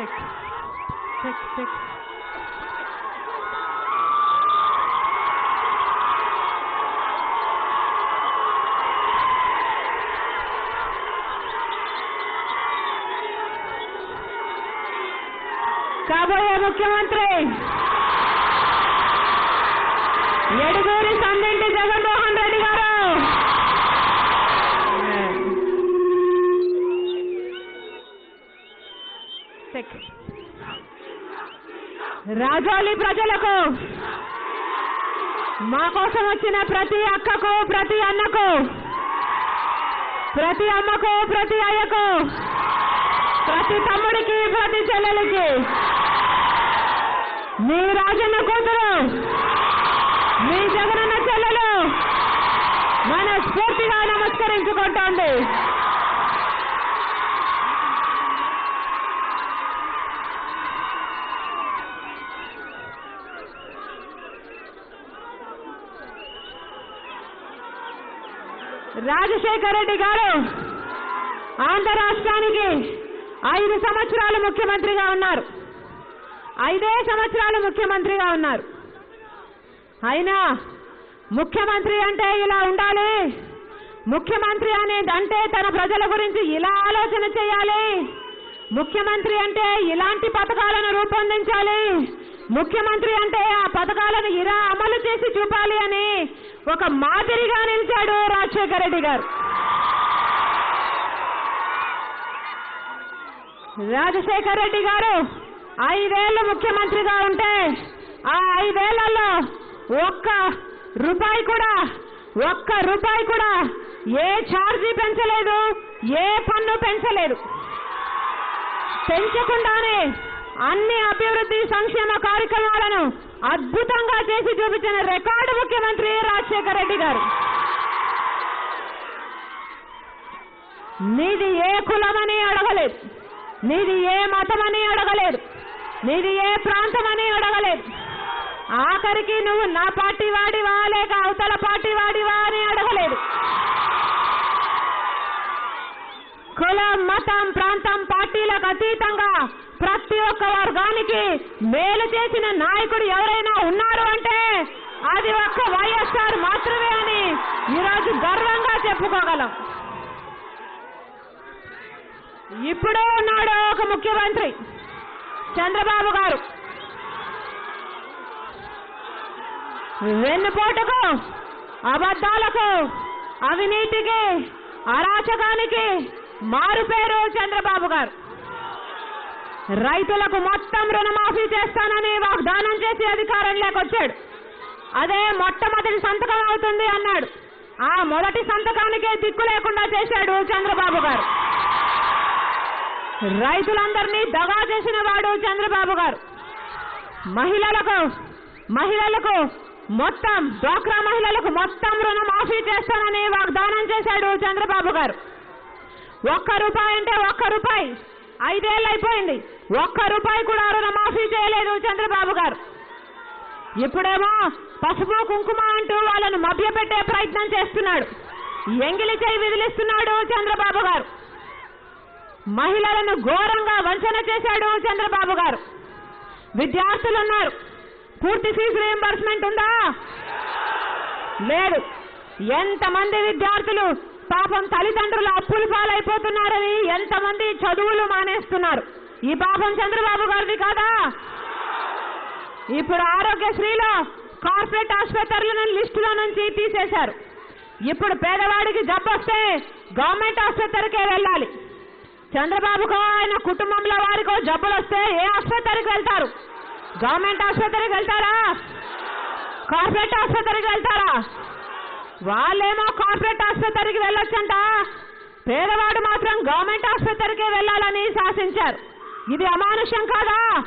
Check check check కాబోయే ముఖ్యమంత్రి. ఎడుగు రాజోలి మా కోసం వచ్చిన ప్రతి అక్కకు ప్రతి అన్నకు ప్రతి అమ్మకు ప్రతి అయ్యకు ప్రతి తమ్ముడికి ప్రతి చెల్లెలికి మీ రాజన్న కూతురు మీ జగనన్న చెల్లెలు మన స్ఫూర్తిగా నమస్కరించుకుంటోంది. రాజశేఖర రెడ్డి గారు ఆంధ్ర రాష్ట్రానికి ఐదు సంవత్సరాలు ముఖ్యమంత్రిగా ఉన్నారు. ఐదే సంవత్సరాలు ముఖ్యమంత్రిగా ఉన్నారు. అయినా ముఖ్యమంత్రి అంటే ఇలా ఉండాలి. ముఖ్యమంత్రి అనేది అంటే తన ప్రజల గురించి ఇలా ఆలోచన చేయాలి. ముఖ్యమంత్రి అంటే ఇలాంటి పథకాలను రూపొందించాలి. ముఖ్యమంత్రి అంటే ఆ పథకాలను ఇలా అమలు చేసి చూపాలి అని ఒక మాదిరిగా నిలిచాడు రాజశేఖర రెడ్డి గారు. రాజశేఖర రెడ్డి గారు ఐదేళ్ళు ముఖ్యమంత్రిగా ఉంటే ఆ ఐదేళ్ళలో ఒక్క రూపాయి కూడా ఒక్క రూపాయి కూడా ఏ ఛార్జీ పెంచలేదు ఏ పన్ను పెంచలేదు. పెంచకుండానే అన్ని అభివృద్ధి సంక్షేమ కార్యక్రమాలను అద్భుతంగా చేసి చూపించిన రికార్డు ముఖ్యమంత్రి రాజశేఖర రెడ్డి గారు. నీది ఏ కులమని అడగలేదు. నీది ఏ మతమని అడగలేదు. నీది ఏ ప్రాంతమని అడగలేదు. ఆఖరికి నువ్వు నా పార్టీ వాడివా లేక అవతల పార్టీ వాడివా అని అడగలేదు. కులం మతం ప్రాంతం పార్టీలకు అతీతంగా ప్రతి ఒక్క వర్గానికి మేలు చేసిన నాయకుడు ఎవరైనా ఉన్నారు అంటే అది ఒక్క వైఎస్ఆర్ మాత్రమే అని ఈరోజు గర్వంగా చెప్పుకోగలం. ఇప్పుడే ఉన్నాడు ఒక ముఖ్యమంత్రి చంద్రబాబు గారు. వెన్నుపోటుకు అబద్ధాలకు అవినీతికి అరాచకానికి మారు పేరు చంద్రబాబు గారు. రైతులకు మొత్తం రుణమాఫీ చేస్తానని వాగ్దానం చేసి అధికారంలోకి వచ్చాడు. అదే మొట్టమొదటి సంతకం అవుతుంది అన్నాడు. ఆ మొదటి సంతకానికే దిక్కు లేకుండా చేశాడు చంద్రబాబు గారు. రైతులందరినీ దగా చేసిన వాడు చంద్రబాబు గారు. మహిళలకు మహిళలకు మొత్తం డ్వాక్రా మహిళలకు మొత్తం రుణమాఫీ చేస్తానని వాగ్దానం చేశాడు చంద్రబాబు గారు. ఒక్క రూపాయి అంటే ఒక్క రూపాయి. ఐదేళ్ళు అయిపోయింది. ఒక్క రూపాయి కూడా రుణమాఫీ చేయలేదు చంద్రబాబు గారు. ఇప్పుడేమో పసుపు కుంకుమ అంటూ వాళ్ళను మభ్యపెట్టే ప్రయత్నం చేస్తున్నాడు. ఎంగిలి చేయి విదిలిస్తున్నాడు చంద్రబాబు గారు. మహిళలను ఘోరంగా వంచన చేశాడు చంద్రబాబు గారు. విద్యార్థులు ఉన్నారు. పూర్తి ఫీజు రియంబర్స్మెంట్ ఉందా? లేదు. ఎంతమంది విద్యార్థులు పాపం తల్లిదండ్రులు అప్పులు పాలైపోతున్నారని ఎంతమంది చదువులు మానేస్తున్నారు. ఈ పాపం చంద్రబాబు గారిది కాదా? ఇప్పుడు ఆరోగ్యశ్రీలో కార్పొరేట్ ఆసుపత్రులను లిస్టులో నుంచి తీసేశారు. ఇప్పుడు పేదవాడికి జబ్బొస్తే గవర్నమెంట్ ఆసుపత్రికే వెళ్ళాలి. చంద్రబాబుకో ఆయన కుటుంబంలో వారికో జబ్బులు వస్తే ఏ ఆసుపత్రికి వెళ్తారు? గవర్నమెంట్ ఆసుపత్రికి వెళ్తారా? కార్పొరేట్ ఆసుపత్రికి వెళ్తారా? వాళ్ళేమో కార్పొరేట్ ఆసుపత్రికి వెళ్ళొచ్చంట. పేదవాడు మాత్రం గవర్నమెంట్ ఆసుపత్రికే వెళ్ళాలని శాసించారు. ఇది అమానుష్యం కాదా?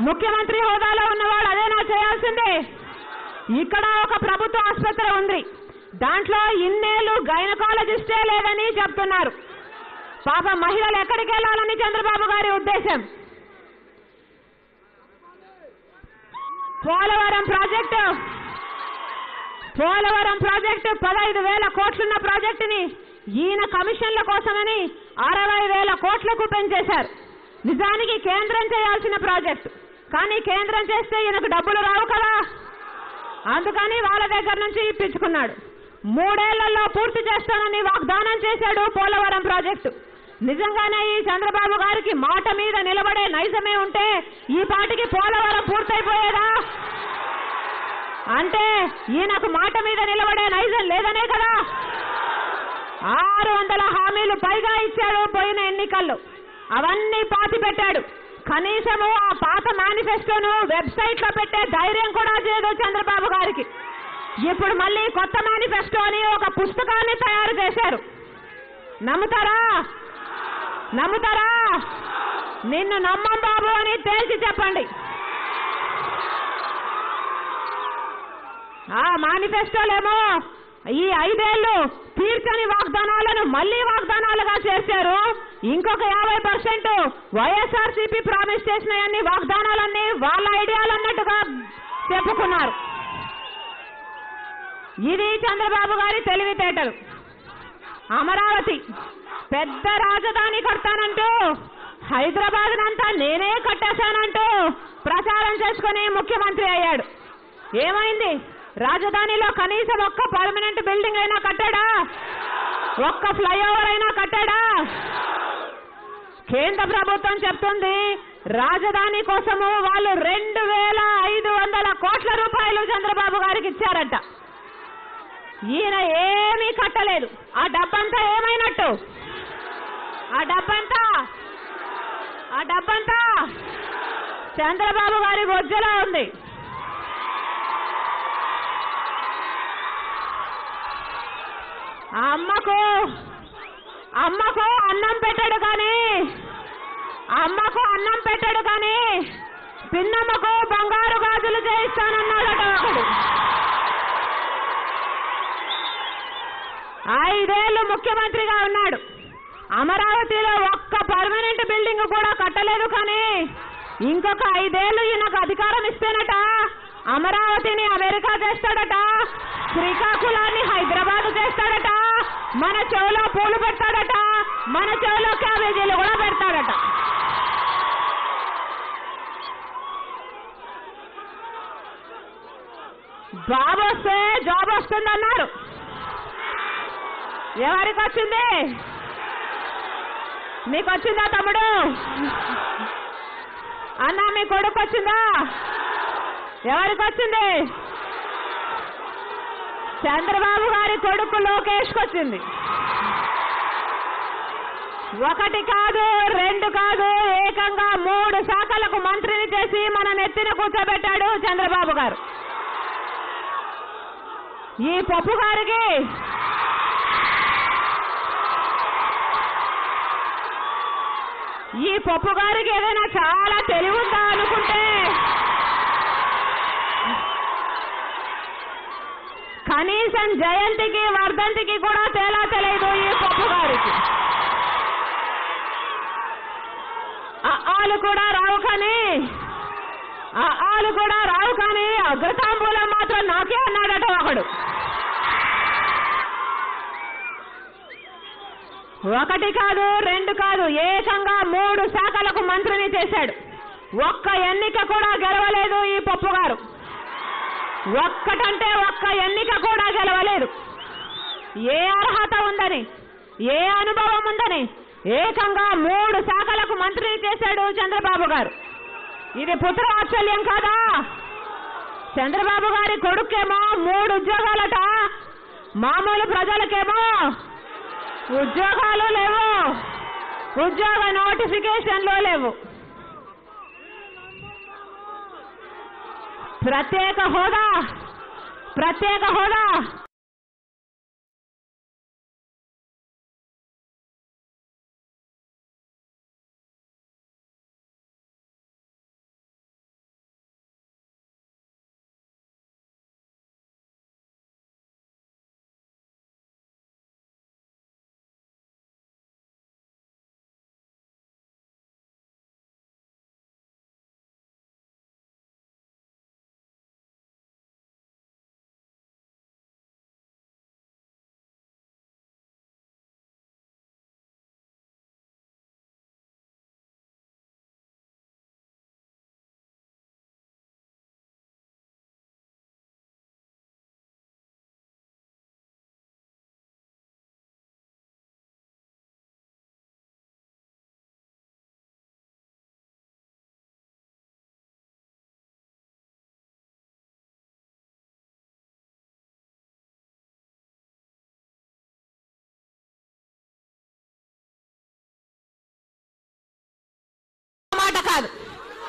ముఖ్యమంత్రి హోదాలో ఉన్నవాడు అదేనా చేయాల్సిందే. ఇక్కడ ఒక ప్రభుత్వ ఆసుపత్రి ఉంది. దాంట్లో ఇన్నేళ్ళు గైనకాలజిస్టే లేదని చెప్తున్నారు. పాప మహిళలు ఎక్కడికి వెళ్ళాలని చంద్రబాబు గారి ఉద్దేశం? పోలవరం ప్రాజెక్టు. పోలవరం ప్రాజెక్టు పదహైదు వేల కోట్లున్న ప్రాజెక్టుని ఈయన కమిషన్ల కోసమని అరవై వేల కోట్లకు పెంచేశారు. నిజానికి కేంద్రం చేయాల్సిన ప్రాజెక్టు. కానీ కేంద్రం చేస్తే ఈయనకు డబ్బులు రావు కదా? అందుకని వాళ్ళ దగ్గర నుంచి ఇప్పించుకున్నాడు. మూడేళ్ళలో పూర్తి చేస్తానని వాగ్దానం చేశాడు పోలవరం ప్రాజెక్టు. నిజంగానే ఈ చంద్రబాబు గారికి మాట మీద నిలబడే నైజమే ఉంటే ఈ పాటికి పోలవరం పూర్తయిపోయేదా? అంటే ఈయనకు మాట మీద నిలబడే నైజం లేదనే కదా. ఆరు వందల హామీలు పైగా ఇచ్చాడు పోయిన ఎన్నికల్లో. అవన్నీ పాతి పెట్టాడు. కనీసము ఆ పాత మేనిఫెస్టోను వెబ్సైట్లో పెట్టే ధైర్యం కూడా చేయదు చంద్రబాబు గారికి. ఇప్పుడు మళ్ళీ కొత్త మేనిఫెస్టో అని ఒక పుస్తకాన్ని తయారు చేశారు. నమ్ముతారా? నమ్ముతారా? నిన్ను నమ్మం బాబు అని తేల్చి చెప్పండి. ఆ మేనిఫెస్టోలేమో ఈ ఐదేళ్ళు తీర్చని వాగ్దానాలను మళ్ళీ వాగ్దానాలుగా చేశారు ఇంకొక యాభై పర్సెంట్ వైఎస్ఆర్సీపీ ప్రామిస్ చేసిన అన్ని వాగ్దానాలన్నీ వాళ్ళ ఐడియాలు అన్నట్టుగా చెప్పుకున్నారు. ఇది చంద్రబాబు గారి తెలివితేటలు. అమరావతి పెద్ద రాజధాని కడతానంటూ హైదరాబాద్ అంతా నేనే కట్టేశానంటూ ప్రచారం చేసుకుని ముఖ్యమంత్రి అయ్యాడు. ఏమైంది? రాజధానిలో కనీసం ఒక్క పర్మనెంట్ బిల్డింగ్ అయినా కట్టాడా? ఒక్క ఫ్లైఓవర్ అయినా కట్టాడా? కేంద్ర ప్రభుత్వం చెప్తుంది రాజధాని కోసము వాళ్ళు రెండు వేల ఐదు వందల కోట్ల రూపాయలు చంద్రబాబు గారికి ఇచ్చారట. ఈయన ఏమీ కట్టలేదు. ఆ డబ్బంతా ఏమైనట్టు? ఆ డబ్బంతా? ఆ డబ్బంతా? చంద్రబాబు గారి బొజ్జలా ఉంది. ఆ అమ్మకు అమ్మకు అన్నం పెట్టాడు కానీ అమ్మకు అన్నం పెట్టాడు కానీ పిన్నమ్మకు బంగారు గాజులు చేయిస్తానన్నాడట ఒకడు. ఐదేళ్ళు ముఖ్యమంత్రిగా ఉన్నాడు. అమరావతిలో ఒక్క పర్మనెంట్ బిల్డింగ్ కూడా కట్టలేదు కానీ ఇంకొక ఐదేళ్ళు ఈయనకు అధికారం ఇస్తేనట అమరావతిని అమెరికా చేస్తాడట శ్రీకాకుళాన్ని హైదరాబాద్ చేస్తాడట మన చెవులో పూలు పెడతాడట. మన చెవులో క్యాబేజీలు కూడా పెడతాడట. జాబ్ వస్తే జాబ్ వస్తుందన్నారు. ఎవరికి వచ్చింది? మీకు వచ్చిందా తమ్ముడు? అన్నా మీ కొడుకు వచ్చిందా? ఎవరికి వచ్చింది? చంద్రబాబు గారి కొడుకు లోకేష్కి వచ్చింది ఒకటి కాదు రెండు కాదు ఏకంగా మూడు శాఖలకు మంత్రిని చేసి మన నెత్తిన కూర్చోబెట్టాడు చంద్రబాబు గారు. ఈ పప్పు గారికి ఈ పప్పు గారికి ఏదైనా చాలా తెలివుందా అనుకుంటే కనీసం జయంతికి వర్ధంతికి కూడా తేలా తెలియదు ఈ పప్పు గారికి. ఆలు కూడా రావు కానీ ఆలు కూడా రావు కానీ అగ్రతాంబూలం మాత్రం నాకే అన్నాడట ఒకడు. ఒకటి కాదు రెండు కాదు ఏకంగా మూడు శాఖలకు మంత్రిని చేశాడు. ఒక్క ఎన్నిక కూడా గెలవలేదు ఈ పప్పు గారు. ఒక్కటంటే ఒక్క ఎన్నిక కూడా గెలవలేదు. ఏ అర్హత ఉందని ఏ అనుభవం ఉందని ఏకంగా మూడు శాఖలకు మంత్రిని చేశాడు చంద్రబాబు గారు. ఇది పుత్ర వాత్సల్యం కాదా? చంద్రబాబు గారి కొడుకేమో మూడు ఉద్యోగాలట. మామూలు ప్రజలకేమో ఉద్యోగాలు లేవు. ఉద్యోగ నోటిఫికేషన్లు లేవు. ప్రత్యేక హోదా ప్రత్యేక హోదా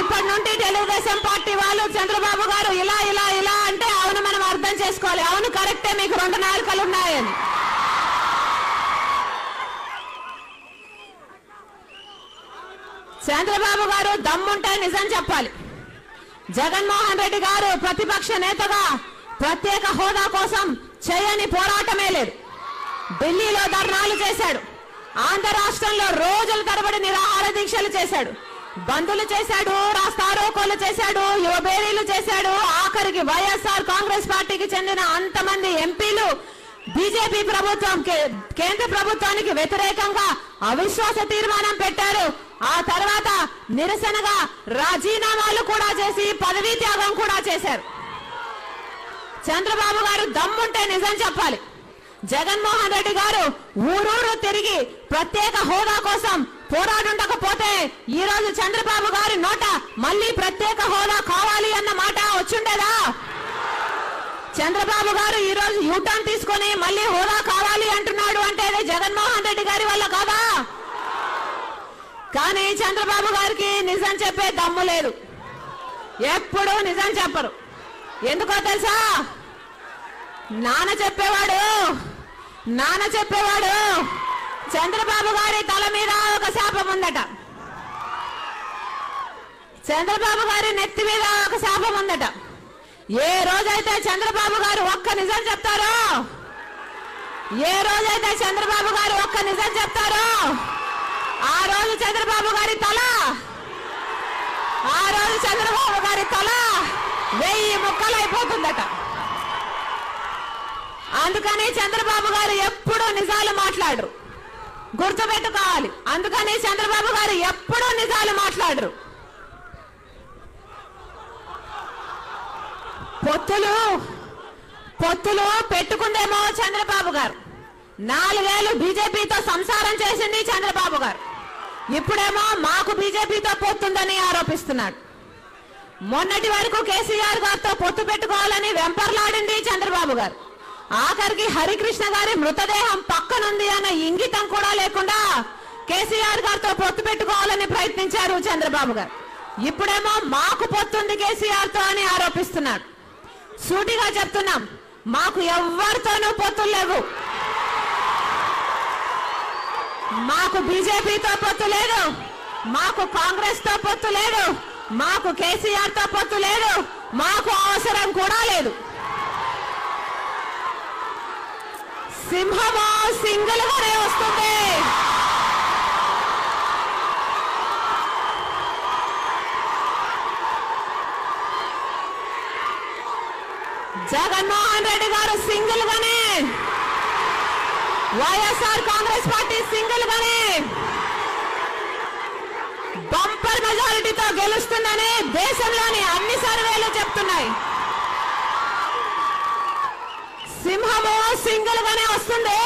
ఇప్పటి నుండి తెలుగుదేశం పార్టీ వాళ్ళు చంద్రబాబు గారు ఇలా ఇలా ఇలా అంటే అవును మనం అర్థం చేసుకోవాలి. అవును కరెక్టే మీకు రెండు నాలుకలు ఉన్నాయని చంద్రబాబు గారు దమ్ముంటే నిజం చెప్పాలి. జగన్మోహన్ రెడ్డి గారు ప్రతిపక్ష నేతగా ప్రత్యేక హోదా కోసం చేయని పోరాటమే లేదు. ఢిల్లీలో ధర్నాలు చేశాడు. ఆంధ్ర రాష్ట్రంలో రోజుల తరబడి నిరాహార దీక్షలు చేశాడు. బంధులు చేశాడు రాస్తారోకోలు చేశాడు యువబేరీలు చేశాడు. ఆఖరికి వైఎస్ఆర్ కాంగ్రెస్ పార్టీకి చెందిన అంతమంది ఎంపీలు బీజేపీ ప్రభుత్వం కే- కేంద్ర ప్రభుత్వానికి వ్యతిరేకంగా అవిశ్వాస తీర్మానం పెట్టారు. ఆ తర్వాత నిరసనగా రాజీనామాలు కూడా చేసి పదవీ త్యాగం కూడా చేశారు. చంద్రబాబు గారు దమ్ముంటే నిజం చెప్పాలి. జగన్మోహన్ రెడ్డి గారు ఊరూరు తిరిగి ప్రత్యేక హోదా కోసం పోరాడుండకపోతే ఈ రోజు చంద్రబాబు గారి నోట మళ్ళీ ప్రత్యేక హోదా కావాలి అన్న మాట వచ్చుండేదా? చంద్రబాబు గారు ఈ రోజు యూటర్న్ తీసుకొని మళ్ళీ హోదా కావాలి అంటున్నాడు అంటే జగన్మోహన్ రెడ్డి గారి వల్ల కాదా? కానీ చంద్రబాబు గారికి నిజం చెప్పే దమ్ము లేదు. ఎప్పుడు నిజం చెప్పరు. ఎందుకో తెలుసా? నాన్న చెప్పేవాడు. నాన్న చెప్పేవాడు. చంద్రబాబు గారి తల మీద ఒక శాపం ఉందట. చంద్రబాబు గారి నెత్తి మీద ఒక శాపం ఉందట. ఏ రోజైతే చంద్రబాబు గారు ఒక్క నిజం చెప్తారో ఏ రోజైతే చంద్రబాబు గారు ఒక్క నిజం చెప్తారో ఆ రోజు చంద్రబాబు గారి తల ఆ రోజు చంద్రబాబు గారి తల వెయ్యి ముక్కలైపోతుందట. అందుకని చంద్రబాబు గారు ఎప్పుడూ నిజాలు మాట్లాడరు. గుర్తుపెట్టుకోవాలి. అందుకని చంద్రబాబు గారు ఎప్పుడూ నిజాలు మాట్లాడరు. పొత్తులు పొత్తులు పెట్టుకుందేమో చంద్రబాబు గారు. నాలుగేళ్ళు బీజేపీతో సంసారం చేసింది చంద్రబాబు గారు. ఇప్పుడేమో మాకు బీజేపీతో పొత్తుందని ఆరోపిస్తున్నాడు. మొన్నటి వరకు కేసీఆర్ గారితో పొత్తు పెట్టుకోవాలని వెంపర్లాడింది చంద్రబాబు గారు. ఆఖరికి హరికృష్ణ గారి మృతదేహం పక్కనుంది అన్న ఇంగితం కూడా లేకుండా కేసీఆర్ గారితో పొత్తు పెట్టుకోవాలని ప్రయత్నించారు చంద్రబాబు గారు. ఇప్పుడేమో మాకు పొత్తుంది కేసీఆర్తో అని ఆరోపిస్తున్నాడు సూటిగా చెప్తున్నాం మాకు ఎవ్వరితోనూ పొత్తులు లేవు. మాకు బీజేపీతో పొత్తు లేదు మాకు కాంగ్రెస్తో పొత్తు లేదు మాకు కేసీఆర్తో పొత్తు లేదు మాకు అవసరం కూడా లేదు సింహమా? సింగల్ గానే వస్తుంది. జగన్మోహన్ రెడ్డి గారు సింగిల్ గానే వైఎస్ఆర్ కాంగ్రెస్ పార్టీ సింగిల్ గానే బంపర్ మెజారిటీతో గెలుస్తుందని దేశంలోని అన్ని సర్వేలు చెప్తున్నాయి. సింహము సింగిల్ గానే వస్తుంది.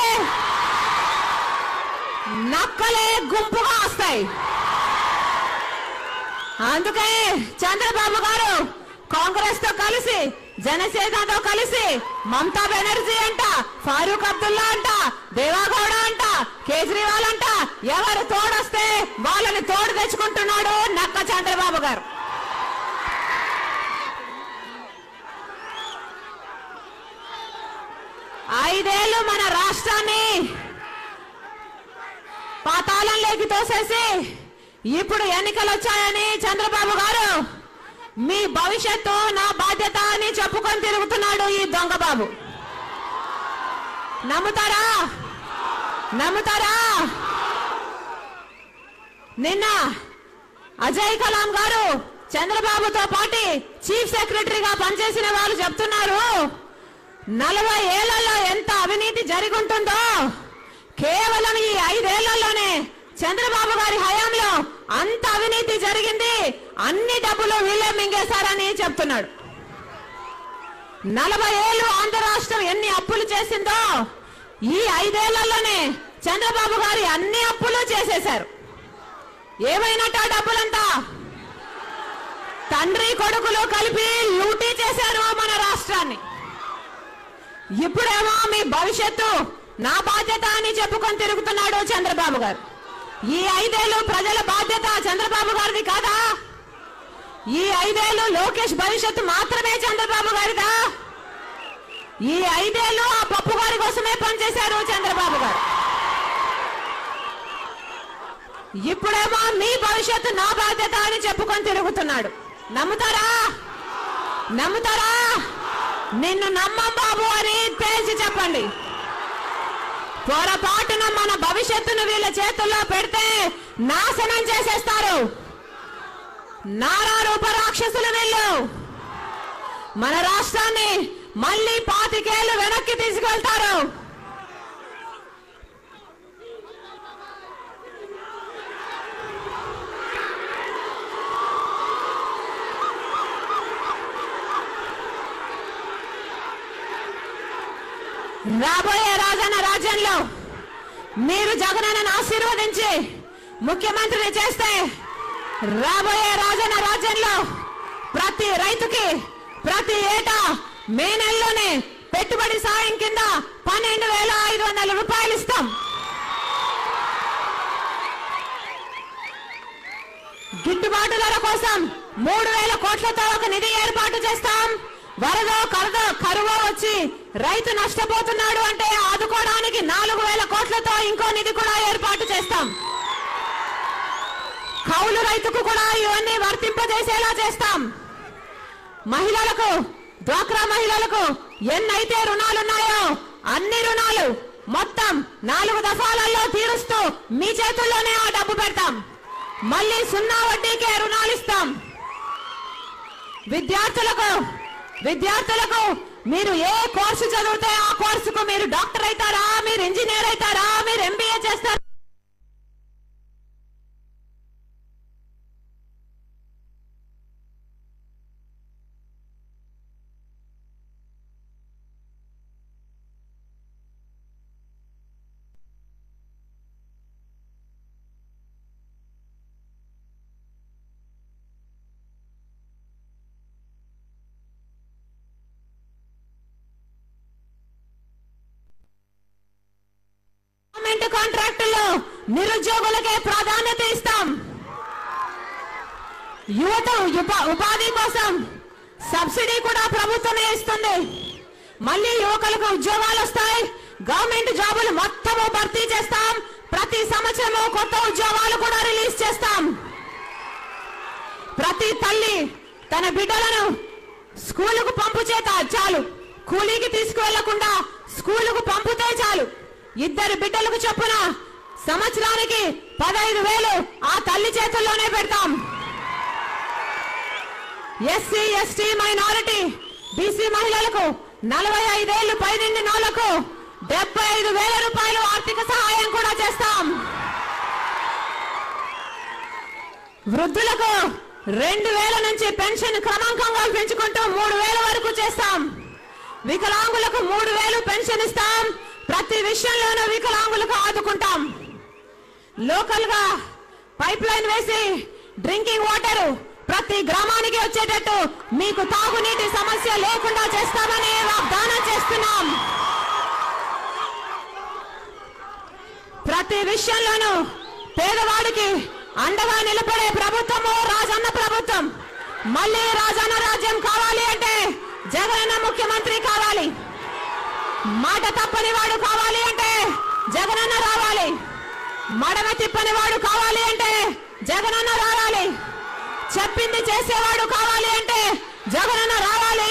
నక్కలే గుంపుగా వస్తాయి. అందుకే చంద్రబాబు గారు కాంగ్రెస్తో కలిసి జనసేనతో కలిసి మమతా బెనర్జీ అంట ఫారూక్ అబ్దుల్లా అంట దేవాగౌడ అంట కేజ్రీవాల్ అంట ఎవరు తోడొస్తే వాళ్ళని తోడు తెచ్చుకుంటున్నాడు నక్క చంద్రబాబు గారు. ఐదేళ్ళు మన రాష్ట్రాన్ని పాతాళంలోకి తోసేసి ఇప్పుడు ఎన్నికలు వచ్చాయని చంద్రబాబు గారు మీ భవిష్యత్తు నా బాధ్యత అని చెప్పుకొని తిరుగుతున్నాడు ఈ దొంగ బాబు. నమ్ముతారా? నమ్ముతారా? నిన్న అజయ్ కలాం గారు చంద్రబాబుతో పాటి చీఫ్ సెక్రటరీగా పనిచేసిన వాళ్ళు చెప్తున్నారు. నలభై ఏళ్ళలో ఎంత అవినీతి జరుగుంటుందో కేవలం ఈ ఐదేళ్ళలోనే చంద్రబాబు గారి హయాంలో అంత అవినీతి జరిగింది. అన్ని డబ్బులు వీళ్ళే మింగేశారని చెప్తున్నాడు. నలభై ఏళ్ళు ఆంధ్ర రాష్ట్రం ఎన్ని అప్పులు చేసిందో ఈ ఐదేళ్ళలోనే చంద్రబాబు గారి అన్ని అప్పులు చేసేశారు. ఏమైనట్టు ఆ డబ్బులంతా? తండ్రి కొడుకులు కలిపి లూటీ చేశారు మన రాష్ట్రాన్ని. ఇప్పుడేమో మీ భవిష్యత్తు నా బాధ్యత అని చెప్పుకొని తిరుగుతున్నాడు చంద్రబాబు గారు. ఈ ఐదేళ్ళు ప్రజల బాధ్యత చంద్రబాబు గారిది కాదా? ఈ ఐదేళ్ళు లోకేష్ భవిష్యత్తు మాత్రమే చంద్రబాబు గారిదా? ఈ ఐదేళ్ళు ఆ పప్పు గారి కోసమే పనిచేశారు చంద్రబాబు గారు. ఇప్పుడేమో మీ భవిష్యత్తు నా బాధ్యత అని చెప్పుకొని తిరుగుతున్నాడు. నమ్ముతారా? నమ్ముతారా? నిన్ను నమ్మం బాబు అని తేల్చి చెప్పండి. పొరపాటున మన భవిష్యత్తును వీళ్ళ చేతుల్లో పెడితే నాశనం చేసేస్తారు. నారా రూప రాక్షసులు వీళ్ళు. మన రాష్ట్రాన్ని మళ్ళీ పాతికేళ్ళు వెనక్కి తీసుకెళ్తారు. రాబోయే రాజన్న రాజ్యంలో మీరు జగనన్నను ఆశీర్వదించి ముఖ్యమంత్రిని చేస్తే రాబోయే రాజన్న రాజ్యంలో ప్రతి రైతుకి ప్రతి ఏటా మే నెలలోనే పెట్టుబడి సాయం కింద పన్నెండు వేల ఐదు వందల రూపాయలు ఇస్తాం. గిట్టుబాటు ధర కోసం మూడు వేల కోట్లతో ఒక నిధి ఏర్పాటు చేస్తాం. వరదో కరదో కరువు వచ్చి రైతు నష్టపోతున్నాడు అంటే ఆదుకోవడానికి నాలుగు వేల కోట్లతో ఇంకో నిధి కూడా ఏర్పాటు చేస్తాం. కౌలు రైతుకు కూడా ఇవన్నీ వర్తింపజేసేలా చేస్తాం. మహిళలకు డ్వాక్రా మహిళలకు ఎన్నైతే రుణాలున్నాయో అన్ని రుణాలు మొత్తం నాలుగు దఫాలలో తీరుస్తూ మీ చేతుల్లోనే ఆ డబ్బు పెడతాం. మళ్ళీ సున్నా వడ్డీకే రుణాలు ఇస్తాం విద్యార్థులకు విద్యార్థులకు మీరు ఏ కోర్సు చదివితే ఆ కోర్సుకు మీరు డాక్టర్ అవుతారా? మీరు ఇంజనీర్ అవుతారా? మీరు ఎంబీఏ చేస్తారా? గవర్నమెంట్ కాంట్రాక్టుల్లో నిరుద్యోగులకే ప్రాధాన్యత ఇస్తాం. యువత ఉపాధి కోసం సబ్సిడీ కూడా ప్రభుత్వమే ఇస్తుంది. మళ్ళీ యువకులకు ఉద్యోగాలు వస్తాయి. గవర్నమెంట్ జాబులు మొత్తము భర్తీ చేస్తాం. ప్రతి సంవత్సరము కొత్త ఉద్యోగాలు కూడా రిలీజ్ చేస్తాం. ప్రతి తల్లి తన బిడ్డలను స్కూలుకు పంపు చేత చాలు. కూలీకి తీసుకువెళ్ళకుండా స్కూలుకు పంపితే చాలు. ఇద్దరు బిడ్డలకు చొప్పున సంవత్సరానికి పదహైదు వేలు ఆ తల్లి చేతుల్లోనే పెడతాం. ఎస్సీ ఎస్టీ మైనారిటీ బీసీ మహిళలకు నలభై ఐదేళ్ళు పైనిండిన నోళ్ళకు డెబ్బై ఐదు వేల రూపాయలు ఆర్థిక సహాయం కూడా చేస్తాం. వృద్ధులకు రెండు వేల నుంచి పెన్షన్ క్రమాంకంగా పెంచుకుంటూ మూడు వేల వరకు చేస్తాం. వికలాంగులకు మూడు వేలు పెన్షన్ ఇస్తాం. ప్రతి విషయంలోనూ వికలాంగులకు ఆదుకుంటాం. లోకల్గా పైప్ లైన్ వేసి డ్రింకింగ్ వాటర్ ప్రతి గ్రామానికి వచ్చేటట్టు మీకు తాగునీటి సమస్య లేకుండా చేస్తామని వాగ్దానం చేస్తున్నాం. ప్రతి విషయంలోనూ పేదవాడికి అండగా నిలబడే ప్రభుత్వము రాజన్న ప్రభుత్వం. మళ్ళీ రాజన్న రాజ్యం కావాలి అంటే జగనన్న ముఖ్యమంత్రి కావాలి. మాట తప్పని వాడు కావాలి అంటే జగనన్న రావాలి. మడమ తిప్పని వాడు కావాలి అంటే జగనన్న రావాలి. చెప్పింది చేసేవాడు కావాలి అంటే జగనన్న రావాలి.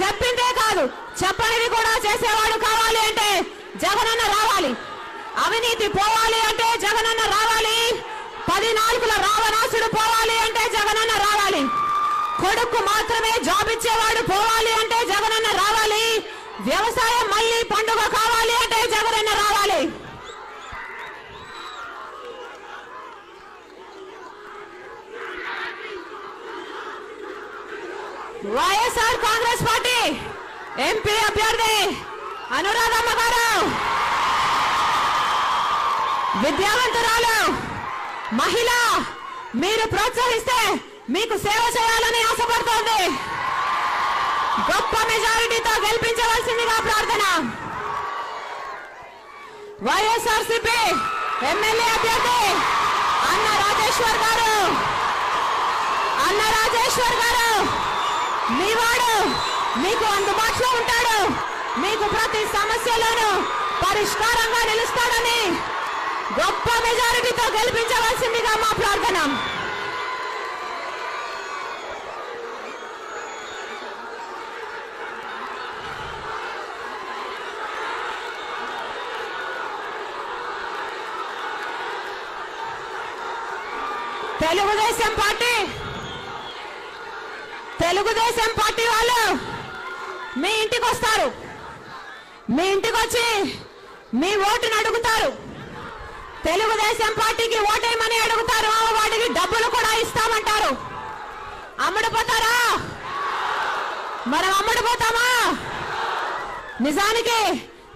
చెప్పిందే కాదు చెప్పనిది కూడా చేసేవాడు కావాలి అంటే జగనన్న రావాలి. అవినీతి పోవాలి అంటే జగనన్న రావాలి. పది నాలుగుల రావణాసుడు పోవాలి అంటే జగనన్న రావాలి. కొడుకు మాత్రమే జాబ్ ఇచ్చేవాడు పోవాలి అంటే జగనన్న రావాలి. వ్యవసాయం మళ్ళీ పండుగ కావాలి అంటే జగనన్న రావాలి. వైఎస్ఆర్ కాంగ్రెస్ పార్టీ ఎంపీ అభ్యర్థి అనురాధమ్మ గారు. విద్యావంతురాలు మహిళ మీరు ప్రోత్సహిస్తే మీకు సేవ చేయాలని ఆశపడుతోంది. గొప్ప మెజారిటీతో గెలిపించవలసిందిగా ప్రార్థన. వైఎస్ఆర్సీపీ ఎమ్మెల్యే అభ్యర్థి అన్న రాజేశ్వర్ గారు. అన్న రాజేశ్వర్ గారు మీ వాడు మీకు అందుబాటులో ఉంటాడు. మీకు ప్రతి సమస్యలోనూ పరిష్కారంగా నిలుస్తాడని గొప్ప మెజారిటీతో గెలిపించవలసిందిగా మా ప్రార్థన. తెలుగుదేశం పార్టీ. తెలుగుదేశం పార్టీ వాళ్ళు మీ ఇంటికి వస్తారు. మీ ఇంటికి వచ్చి మీ ఓటును అడుగుతారు. తెలుగుదేశం పార్టీకి ఓటేయమని అడుగుతారు. వాటికి డబ్బులు కూడా ఇస్తామంటారు. అమ్ముడుపోతారా? మనం అమ్ముడుపోతామా? నిజానికి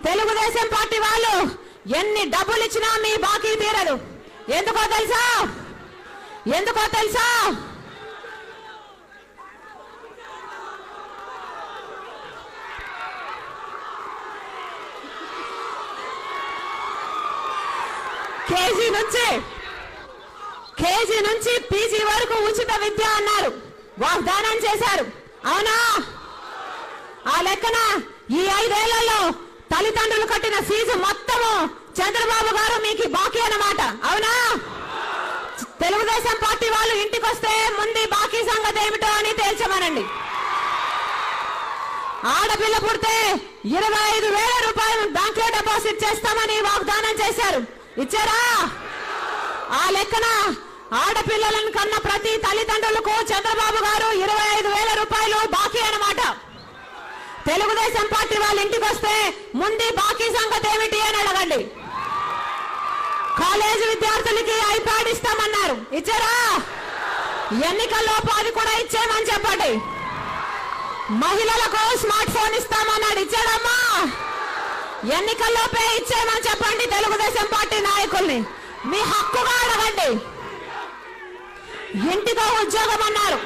తెలుగుదేశం పార్టీ వాళ్ళు ఎన్ని డబ్బులు ఇచ్చినా మీ బాకీ తీరదు. ఎందుకో తెలుసా? ఎందుకో తెలుసా? కేజీ నుంచి కేజీ నుంచి పీజీ వరకు ఉచిత విద్య అన్నారు. వాగ్దానం చేశారు. అవునా? ఆ లెక్కన ఈ ఐదేళ్ళలో తల్లిదండ్రులు కట్టిన ఫీజు మొత్తము చంద్రబాబు గారు మీకు బాకీ అన్నమాట. అవునా? తెలుగుదేశం పార్టీ వాళ్ళు ఇంటికి వస్తే ముందు బాకీ సంగతి ఏమిటో అని తేల్చమనండి. ఆడపిల్ల పుడితే ఇరవై ఐదు వేల రూపాయలు బ్యాంక్లో డిపాజిట్ చేస్తామని వాగ్దానం చేశారు. ఇచ్చారా? ఆ లెక్కన ఆడపిల్లలను కన్న ప్రతి తల్లిదండ్రులకు చంద్రబాబు గారు ఇరవై ఐదు వేల రూపాయలు బాకీ అనమాట తెలుగుదేశం పార్టీ వాళ్ళ ఇంటికి వస్తే ముందు బాకీ సంగతి ఏమిటి అని అడగండి. కాలేజీ విద్యార్థులకి ఐప్యాడ్ ఇస్తామన్నారు. ఇచ్చారా? ఎన్నికల్లో అది కూడా ఇచ్చేయమని చెప్పండి. మహిళలకు స్మార్ట్ ఫోన్ ఇస్తామన్నాడు. ఇచ్చాడమ్మా. ఎన్నికల్లోపే ఇచ్చేయమని చెప్పండి తెలుగుదేశం పార్టీ నాయకుల్ని. మీ హక్కుగా అడగండి. ఇంటికో ఉద్యోగం అన్నారు.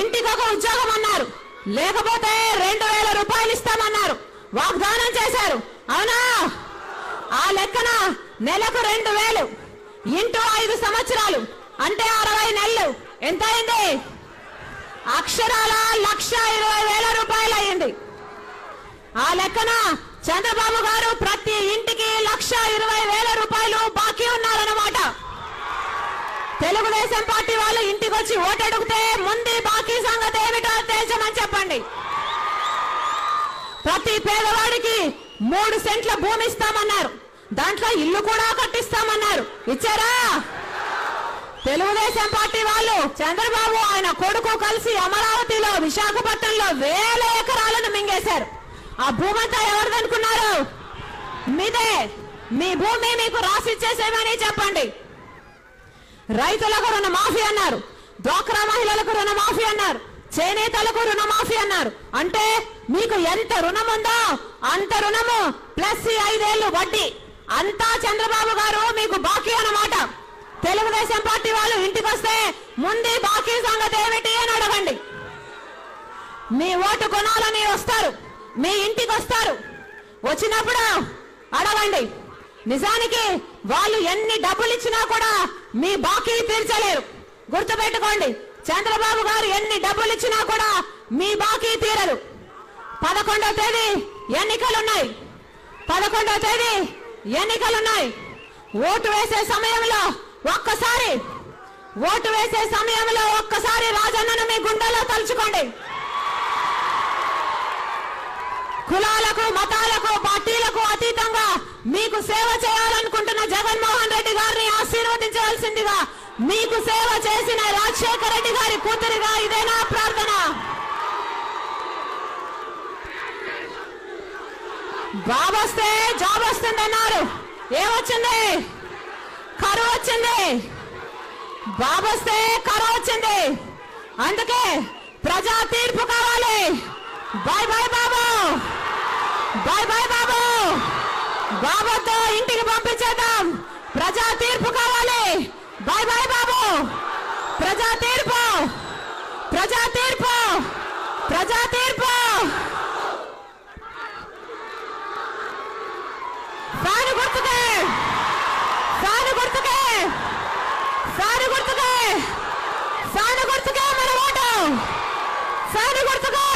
ఇంటికొక ఉద్యోగం అన్నారు. లేకపోతే రెండు వేల రూపాయలు ఇస్తామన్నారు. వాగ్దానం చేశారు. అవునా? ఆ లెక్కన నెలకు రెండు వేలు. ఇంటూ ఐదు సంవత్సరాలు. అంటే అరవై నెలలు. ఎంత అయింది అక్షరాల లక్ష ఇరవై వేల రూపాయలు అయింది ఆ లెక్కన చంద్రబాబు గారు ప్రతి ఇంటికి లక్ష ఇరవై వేల రూపాయలు బాకీ ఉన్నారన్నమాట. తెలుగుదేశం పార్టీ వాళ్ళు ఇంటికి వచ్చి ఓటడుగుతే ముందు బాకీ సంగతి ఏమిటో తేల్చమని చెప్పండి. ప్రతి పేదవాడికి మూడు సెంట్ల భూమి ఇస్తామన్నారు. దాంట్లో ఇల్లు కూడా కట్టిస్తామన్నారు. ఇచ్చారా? తెలుగుదేశం పార్టీ వాళ్ళు చంద్రబాబు ఆయన కొడుకు కలిసి అమరావతిలో విశాఖపట్నంలో వేల ఎకరాలను మింగేశారు. ఆ భూమంతా ఎవరిదనుకున్నారు? మీదే. మీ భూమి మీకు రాసిచ్చేసేమని చెప్పండి. రైతులకు రుణమాఫీ అన్నారు. డ్వాక్రా మహిళలకు రుణమాఫీ అన్నారు. చేనేతలకు రుణమాఫీ అన్నారు. అంటే మీకు ఎంత రుణం ఉందో అంత రుణము ప్లస్ ఐదేళ్ళు వడ్డీ. అంతా చంద్రబాబు గారు మీకు బాకీ అన్నమాట. తెలుగుదేశం పార్టీ వాళ్ళు ఇంటికి వస్తే ముందు బాకీ సంగతి ఏమిటి అని అడగండి. మీ ఓటు కొనాలని వస్తారు మీ ఇంటికి వస్తారు. వచ్చినప్పుడు అడగండి. నిజానికి వాళ్ళు ఎన్ని డబ్బులు ఇచ్చినా కూడా మీ బాకీ తీర్చలేరు. గుర్తుపెట్టుకోండి చంద్రబాబు గారు ఎన్ని డబ్బులు ఇచ్చినా కూడా మీ బాకీ తీరరు పదకొండవ తేదీ ఎన్నికలున్నాయి. పదకొండవ తేదీ ఎన్నికలున్నాయి. ఓటు వేసే సమయంలో ఒక్కసారి ఓటు వేసే సమయంలో ఒక్కసారి రాజన్నను మీ గుండెలో తలుచుకోండి. కులాలకు మతాలకు పార్టీలకు అతీతంగా మీకు సేవ చేయాలనుకుంటున్న జగన్మోహన్ రెడ్డి గారిని ఆశీర్వదించవలసిందిగా మీకు సేవ చేసిన రాజశేఖర రెడ్డి గారి కూతురిగా ఇదేనా ప్రార్థన? బాబు వస్తే జాబ్ వస్తుందన్నారు ఏమొచ్చింది కరువు వచ్చింది. బాబు వస్తే కరువు వచ్చింది. అందుకే ప్రజా తీర్పు కావాలి. Bye bye Babu. Bye bye Babu. బాబుతో ఇంటికి పంపించేద్దాం. ప్రజా తీర్పు కావాలి. Bye bye Babu. ప్రజా తీర్పు. ప్రజా తీర్పు. ప్రజా తీర్పు. గుర్తుకే ఫ్యాను గుర్తుకే ఫ్యాను గుర్తుకే ఫ్యాను గుర్తుకే మన ఓటు ఫ్యాను గుర్తుకే